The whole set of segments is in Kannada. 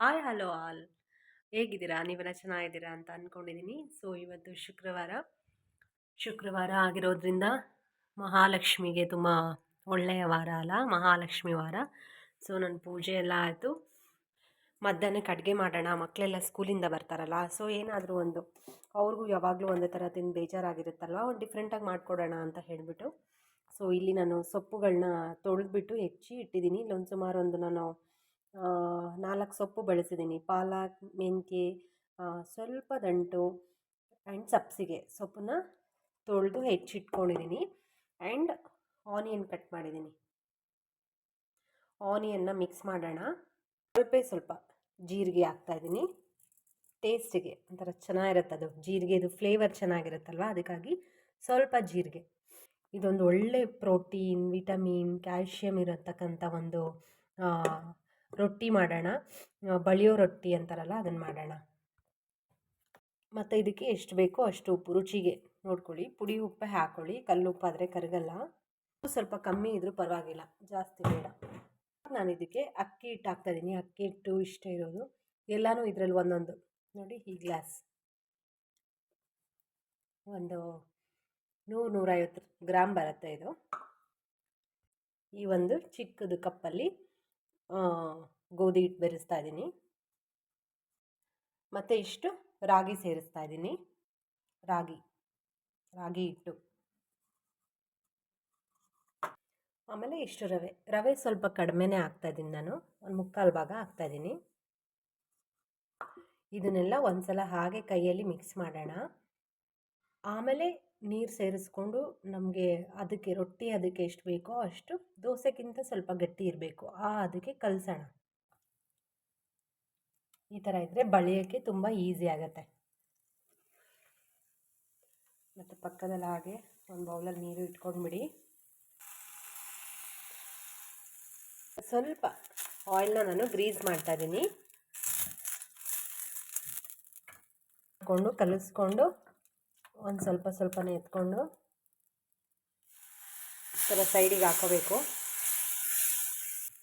Hi, hello all. ಹೇಗಿದ್ದೀರಾ? ನೀವೆಲ್ಲ ಚೆನ್ನಾಗಿದ್ದೀರಾ ಅಂತ ಅಂದ್ಕೊಂಡಿದ್ದೀನಿ ಸೊ, ಇವತ್ತು ಶುಕ್ರವಾರ. ಶುಕ್ರವಾರ ಆಗಿರೋದ್ರಿಂದ ಮಹಾಲಕ್ಷ್ಮಿಗೆ ತುಂಬ ಒಳ್ಳೆಯ ವಾರ ಅಲ್ಲ, ಮಹಾಲಕ್ಷ್ಮಿ ವಾರ. ಸೊ ನನ್ನ ಪೂಜೆ ಎಲ್ಲ ಆಯಿತು. ಮಧ್ಯಾಹ್ನಕ್ಕೆ ಅಡುಗೆ ಮಾಡೋಣ. ಮಕ್ಕಳೆಲ್ಲ ಸ್ಕೂಲಿಂದ ಬರ್ತಾರಲ್ಲ. ಸೊ, ಏನಾದರೂ ಒಂದು, ಅವ್ರಿಗೂ ಯಾವಾಗಲೂ ಒಂದೇ ಥರ ತಿಂದು ಬೇಜಾರಾಗಿರುತ್ತಲ್ವ? ಒಂದು ಡಿಫ್ರೆಂಟಾಗಿ ಮಾಡಿಕೊಡೋಣ ಅಂತ ಹೇಳಿಬಿಟ್ಟು. ಸೊ, ಇಲ್ಲಿ ನಾನು ಸೊಪ್ಪುಗಳನ್ನ ತೊಳೆದ್ಬಿಟ್ಟು ಹೆಚ್ಚಿ ಇಟ್ಟಿದ್ದೀನಿ. ಇಲ್ಲೊಂದು ಸುಮಾರು ಒಂದು ನಾನು ನಾಲ್ಕು ಸೊಪ್ಪು ಬಳಸಿದ್ದೀನಿ ಪಾಲಕ್ ಮೆಂತ್ಯ ಸ್ವಲ್ಪ ದಂಟು ಆ್ಯಂಡ್ ಸಬ್ಸಿಗೆ ಸೊಪ್ಪನ್ನ ತೊಳೆದು ಹೆಚ್ಚಿಟ್ಕೊಂಡಿದ್ದೀನಿ ಆ್ಯಂಡ್ ಆನಿಯನ್ ಕಟ್ ಮಾಡಿದ್ದೀನಿ ಆನಿಯನ್ನ ಮಿಕ್ಸ್ ಮಾಡೋಣ. ಸ್ವಲ್ಪ ಸ್ವಲ್ಪ ಜೀರಿಗೆ ಹಾಕ್ತಾಯಿದ್ದೀನಿ ಟೇಸ್ಟಿಗೆ ಒಂಥರ ಚೆನ್ನಾಗಿರುತ್ತೆ ಅದು. ಜೀರಿಗೆದು ಫ್ಲೇವರ್ ಚೆನ್ನಾಗಿರುತ್ತಲ್ವ? ಅದಕ್ಕಾಗಿ ಸ್ವಲ್ಪ ಜೀರಿಗೆ. ಇದೊಂದು ಒಳ್ಳೆ ಪ್ರೋಟೀನ್ ವಿಟಮಿನ್ ಕ್ಯಾಲ್ಶಿಯಮ್ ಇರತಕ್ಕಂಥ ಒಂದು ರೊಟ್ಟಿ ಮಾಡೋಣ. ಬಳಿಯೋ ರೊಟ್ಟಿ ಅಂತಾರಲ್ಲ, ಅದನ್ನು ಮಾಡೋಣ. ಮತ್ತು ಇದಕ್ಕೆ ಎಷ್ಟು ಬೇಕೋ ಅಷ್ಟು ಉಪ್ಪು, ರುಚಿಗೆ ನೋಡ್ಕೊಳ್ಳಿ. ಪುಡಿ ಉಪ್ಪೆ ಹಾಕ್ಕೊಳ್ಳಿ ಕಲ್ಲು ಆದರೆ ಕರಗಲ್ಲ. ಸ್ವಲ್ಪ ಕಮ್ಮಿ ಇದ್ದರೂ ಪರವಾಗಿಲ್ಲ, ಜಾಸ್ತಿ ಬೇಡ. ನಾನು ಇದಕ್ಕೆ ಅಕ್ಕಿ ಹಿಟ್ಟು ಹಾಕ್ತಾಯಿದ್ದೀನಿ ಅಕ್ಕಿ ಹಿಟ್ಟು ಇಷ್ಟ ಇರೋದು. ಎಲ್ಲನೂ ಇದರಲ್ಲಿ ಒಂದೊಂದು. ನೋಡಿ, ಈ ಗ್ಲಾಸ್. ಒಂದು ನೂರು ನೂರೈವತ್ತು ಗ್ರಾಮ್ ಬರುತ್ತೆ ಇದು. ಈ ಒಂದು ಚಿಕ್ಕದು ಕಪ್ಪಲ್ಲಿ ಗೋಧಿ ಹಿಟ್ಟು ಬೆರೆಸ್ತಾ ಇದ್ದೀನಿ. ಮತ್ತು ಇಷ್ಟು ರಾಗಿ ಸೇರಿಸ್ತಾ ಇದ್ದೀನಿ. ರಾಗಿ ರಾಗಿ ಹಿಟ್ಟು. ಆಮೇಲೆ ಇಷ್ಟು ರವೆ ರವೆ ಸ್ವಲ್ಪ ಕಡಿಮೆನೇ ಹಾಕ್ತಾಯಿದ್ದೀನಿ ನಾನು. ಒಂದು ಮುಕ್ಕಾಲು ಭಾಗ ಹಾಕ್ತಾಯಿದ್ದೀನಿ ಇದನ್ನೆಲ್ಲ ಒಂದು ಸಲ ಹಾಗೆ ಕೈಯಲ್ಲಿ ಮಿಕ್ಸ್ ಮಾಡೋಣ. ಆಮೇಲೆ ನೀರು ಸೇರಿಸ್ಕೊಂಡು ನಮಗೆ ಅದಕ್ಕೆ ರೊಟ್ಟಿ ಅದಕ್ಕೆ ಎಷ್ಟು ಬೇಕೋ ಅಷ್ಟು ದೋಸೆಗಿಂತ ಸ್ವಲ್ಪ ಗಟ್ಟಿ ಇರಬೇಕು. ಆ ಅದಕ್ಕೆ ಕಲಸೋಣ. ಈ ಥರ ಇದ್ದರೆ ಬಳಿಯೋಕ್ಕೆ ತುಂಬ ಈಸಿ ಆಗುತ್ತೆ. ಮತ್ತು ಪಕ್ಕದಲ್ಲಿ ಹಾಗೆ ಒಂದು ಬೌಲಲ್ಲಿ ನೀರು ಇಟ್ಕೊಂಡ್ಬಿಡಿ. ಸ್ವಲ್ಪ ಆಯಿಲ್ನ ನಾನು ಗ್ರೀಸ್ ಮಾಡ್ತಾ ಇದ್ದೀನಿ. ಕಲಿಸ್ಕೊಂಡು ಒಂದು ಸ್ವಲ್ಪ ಸ್ವಲ್ಪನೇ ಎತ್ಕೊಂಡು ಥರ ಸೈಡಿಗೆ ಹಾಕೋಬೇಕು.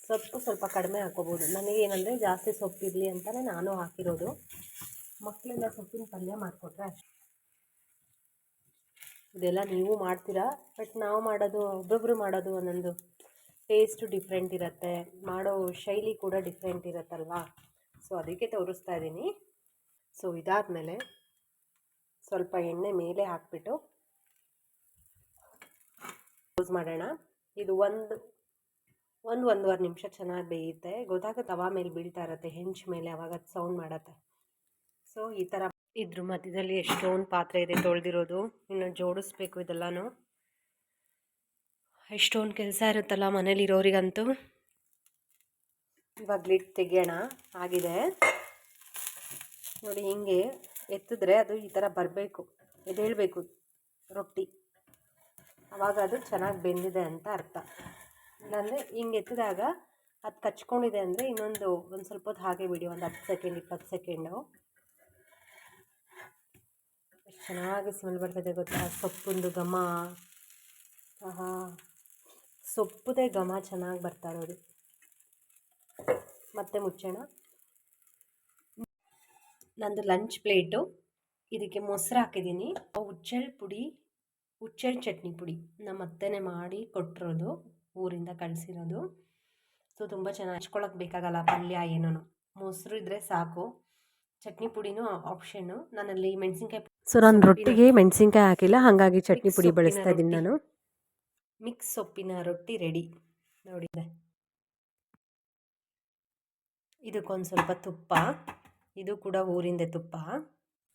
ಸೊಪ್ಪು ಸ್ವಲ್ಪ ಕಡಿಮೆ ಹಾಕೋಬೋದು. ನನಗೇನಂದರೆ ಜಾಸ್ತಿ ಸೊಪ್ಪಿರಲಿ ಅಂತಲೇ ನಾನು ಹಾಕಿರೋದು. ಮಕ್ಕಳೆಲ್ಲ ಸೊಪ್ಪಿನ ಪಲ್ಯ ಮಾಡಿಕೊಟ್ರೆ ಇದೆಲ್ಲ ನೀವು ಮಾಡ್ತೀರಾ? ಬಟ್ ನಾವು ಮಾಡೋದು ಒಬ್ಬೊಬ್ಬರು ಮಾಡೋದು ಒಂದೊಂದು ಟೇಸ್ಟು ಡಿಫ್ರೆಂಟ್ ಇರುತ್ತೆ. ಮಾಡೋ ಶೈಲಿ ಕೂಡ ಡಿಫ್ರೆಂಟ್ ಇರುತ್ತಲ್ವಾ? ಸೊ ಅದಕ್ಕೆ ತೋರಿಸ್ತಾ ಇದ್ದೀನಿ. ಸೊ ಇದಾದಮೇಲೆ ಸ್ವಲ್ಪ ಎಣ್ಣೆ ಮೇಲೆ ಹಾಕಿಬಿಟ್ಟು ಕ್ಲೋಸ್ ಮಾಡೋಣ. ಇದು ಒಂದು ಒಂದು ಒಂದೂವರೆ ನಿಮಿಷ ಚೆನ್ನಾಗಿ ಬೇಯುತ್ತೆ. ಗೊತ್ತಾಗ ತವಾ ಮೇಲೆ ಬೀಳ್ತಾ ಇರುತ್ತೆ, ಹೆಂಚು ಮೇಲೆ ಅವಾಗ ಅದು ಸೌಂಡ್ ಮಾಡುತ್ತೆ. ಸೊ ಈ ಥರ ಇದ್ರ ಮಧ್ಯದಲ್ಲಿ ಎಷ್ಟೊಂದು ಪಾತ್ರೆ ಇದೆ ತೊಳೆದಿರೋದು. ಇನ್ನು ಜೋಡಿಸ್ಬೇಕು ಇದೆಲ್ಲನೂ. ಎಷ್ಟೊಂದು ಕೆಲಸ ಇರುತ್ತಲ್ಲ ಮನೇಲಿರೋರಿಗಂತೂ ಇವಾಗ ಲಿಡ್ ತೆಗಿಯೋಣ. ಆಗಿದೆ. ನೋಡಿ, ಹಿಂಗೆ ಎತ್ತಿದ್ರೆ ಅದು ಈ ಥರ ಬರಬೇಕು. ಎದ್ದೇಳಬೇಕು ರೊಟ್ಟಿ. ಆವಾಗ ಅದು ಚೆನ್ನಾಗಿ ಬೆಂದಿದೆ ಅಂತ ಅರ್ಥ. ಇಲ್ಲಾಂದರೆ ಹಿಂಗೆ ಎತ್ತಿದಾಗ ಅದು ಕಚ್ಕೊಂಡಿದೆ ಅಂದರೆ ಇನ್ನೊಂದು ಒಂದು ಸ್ವಲ್ಪ ಹೊತ್ತು ಹಾಗೆ ಬಿಡಿ, ಒಂದು ಹತ್ತು ಸೆಕೆಂಡ್, ಇಪ್ಪತ್ತು ಸೆಕೆಂಡು. ಚೆನ್ನಾಗಿ ಸ್ಮೆಲ್ ಬರ್ತದೆ ಗೊತ್ತಾ? ಸೊಪ್ಪಿಂದು ಘಮ. ಆಹಾ. ಸೊಪ್ಪುದೇ ಘಮ ಚೆನ್ನಾಗಿ ಬರ್ತಾ ಇರೋದು. ಮತ್ತೆ ಮುಚ್ಚೋಣ. ನಂದು ಲಂಚ್ ಪ್ಲೇಟು ಇದಕ್ಕೆ ಮೊಸರು ಹಾಕಿದ್ದೀನಿ. ಹುಚ್ಚೆಳ್ ಪುಡಿ ಹುಚ್ಚೆಳ್ ಚಟ್ನಿ ಪುಡಿ. ನಮ್ಮ ಅತ್ತೆನೇ ಮಾಡಿ ಕೊಟ್ಟಿರೋದು ಊರಿಂದ ಕಳಿಸಿರೋದು. ಸೊ ತುಂಬ ಚೆನ್ನಾಗಿ ಹಚ್ಕೊಳಕ್ಕೆ ಬೇಕಾಗಲ್ಲ ಪಲ್ಯ ಏನೋ ಮೊಸರು ಇದ್ದರೆ ಸಾಕು. ಚಟ್ನಿ ಪುಡಿನೂ ಆಪ್ಷನ್ನು ನಾನಲ್ಲಿ ಮೆಣಸಿನ್ಕಾಯಿ ಸೊ ನಾನು ರೊಟ್ಟಿಗೆ ಮೆಣಸಿನ್ಕಾಯಿ ಹಾಕಿಲ್ಲ ಹಾಗಾಗಿ ಚಟ್ನಿ ಪುಡಿ ಬಳಸ್ತಾ ಇದ್ದೀನಿ ನಾನು. ಮಿಕ್ಸ್ ಸೊಪ್ಪಿನ ರೊಟ್ಟಿ ರೆಡಿ ನೋಡಿದೆ ಇದಕ್ಕೊಂದು ಸ್ವಲ್ಪ ತುಪ್ಪ. ಇದು ಕೂಡ ಊರಿಂದ ತುಪ್ಪ.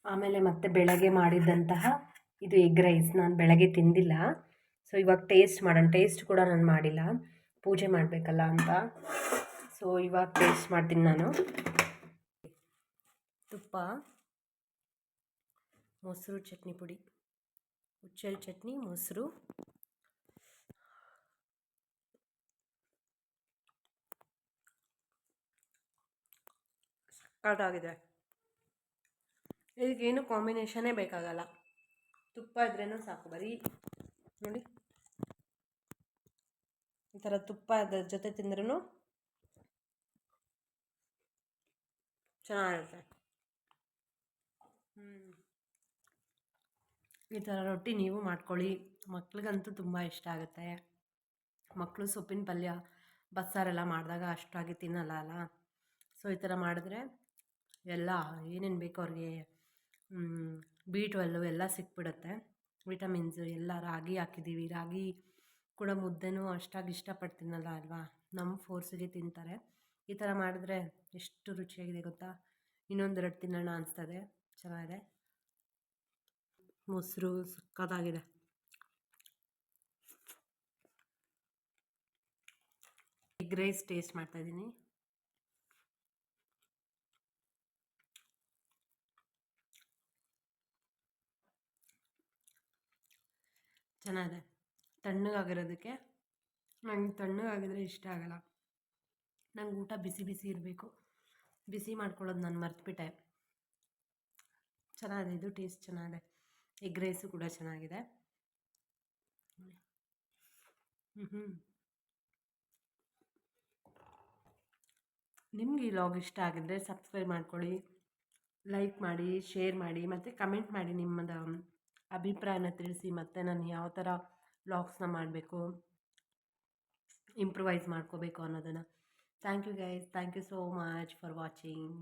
ಆಮೇಲೆ ಮತ್ತೆ ಬೆಳಗ್ಗೆ ಮಾಡಿದ್ದಂತಹ ಇದು ಎಗ್ ರೈಸ್ ನಾನು ಬೆಳಗ್ಗೆ ತಿಂದಿಲ್ಲ. ಸೊ ಇವಾಗ ಟೇಸ್ಟ್ ಮಾಡೋಣ. ಟೇಸ್ಟ್ ಕೂಡ ನಾನು ಮಾಡಿಲ್ಲ. ಪೂಜೆ ಮಾಡಬೇಕಲ್ಲ ಅಂತ. ಸೊ ಇವಾಗ ಟೇಸ್ಟ್ ಮಾಡ್ತೀನಿ ನಾನು. ತುಪ್ಪ, ಮೊಸರು, ಚಟ್ನಿ ಪುಡಿ. ಹುಚ್ಚಲ್ ಚಟ್ನಿ, ಮೊಸರು ಅದಾಗಿದೆ ಇದಕ್ಕೇನು ಕಾಂಬಿನೇಷನೇ ಬೇಕಾಗಲ್ಲ. ತುಪ್ಪ ಇದ್ರೇನು ಸಾಕು, ಬರೀ ನೋಡಿ. ಈ ಥರ ತುಪ್ಪ ಅದ್ರ ಜೊತೆ ತಿಂದ್ರೂ ಚೆನ್ನಾಗಿರುತ್ತೆ. ಈ ಥರ ರೊಟ್ಟಿ ನೀವು ಮಾಡ್ಕೊಳ್ಳಿ. ಮಕ್ಳಿಗಂತೂ ತುಂಬ ಇಷ್ಟ ಆಗುತ್ತೆ. ಮಕ್ಕಳು ಸೊಪ್ಪಿನ ಪಲ್ಯ, ಬಸ್ಸಾರೆಲ್ಲ ಮಾಡಿದಾಗ ಅಷ್ಟಾಗಿ ತಿನ್ನಲ್ಲ ಅಲ್ಲ? ಸೊ, ಈ ಥರ ಮಾಡಿದ್ರೆ ಎಲ್ಲ ಏನೇನು ಬೇಕೋ ಅವ್ರಿಗೆ ಬಿ ಟ್ವೆಲ್ಲು ಎಲ್ಲ ಸಿಕ್ಬಿಡುತ್ತೆ. ವಿಟಮಿನ್ಸ್ ಎಲ್ಲ ರಾಗಿ ಹಾಕಿದ್ದೀವಿ ರಾಗಿ ಕೂಡ ಮುದ್ದೆನೂ ಅಷ್ಟಾಗಿ ಇಷ್ಟಪಟ್ಟು ತಿನ್ನಲ್ಲ ಅಲ್ವಾ ನಮ್ಮ ಫೋರ್ಸಿಗೆ ತಿಂತಾರೆ. ಈ ಥರ ಮಾಡಿದ್ರೆ ಎಷ್ಟು ರುಚಿಯಾಗಿದೆ ಗೊತ್ತಾ? ಇನ್ನೊಂದೆರಡು ತಿನ್ನೋಣ ಅನಿಸ್ತದೆ. ಚೆನ್ನಾಗಿದೆ. ಮೊಸರು ಸಕ್ಕತ್ತಾಗಿದೆ. ಎಗ್ ರೈಸ್ ಟೇಸ್ಟ್ ಮಾಡ್ತಾಯಿದ್ದೀನಿ ಚೆನ್ನಾಗಿದೆ ತಣ್ಣಗಾಗಿರೋದಕ್ಕೆ ನಂಗೆ ತಣ್ಣಗಾಗಿದ್ರೆ ಇಷ್ಟ ಆಗಲ್ಲ. ನಂಗೆ ಊಟ ಬಿಸಿ ಬಿಸಿ ಇರಬೇಕು. ಬಿಸಿ ಮಾಡ್ಕೊಳ್ಳೋದು ನಾನು ಮರ್ತುಬಿಟ್ಟೆ. ಚೆನ್ನಾಗಿದೆ, ಇದು ಟೇಸ್ಟ್ ಚೆನ್ನಾಗಿದೆ. ಎಗ್ ರೈಸು ಕೂಡ ಚೆನ್ನಾಗಿದೆ. ಹ್ಞೂ ಈ ಲಾಗ್ ಇಷ್ಟ ಆಗಿದ್ರೆ ಸಬ್ಸ್ಕ್ರೈಬ್ ಮಾಡ್ಕೊಳ್ಳಿ, ಲೈಕ್ ಮಾಡಿ, ಶೇರ್ ಮಾಡಿ, ಮತ್ತು ಕಮೆಂಟ್ ಮಾಡಿ ನಿಮ್ಮದು ಅಭಿಪ್ರಾಯನ ತಿಳಿಸಿ ಮತ್ತು ನಾನು ಯಾವ ಥರ ವ್ಲಾಗ್ಸ್ನ ಮಾಡಬೇಕು ಇಂಪ್ರೂವೈಸ್ ಮಾಡ್ಕೋಬೇಕು ಅನ್ನೋದನ್ನು. Thank you guys thank you so much for watching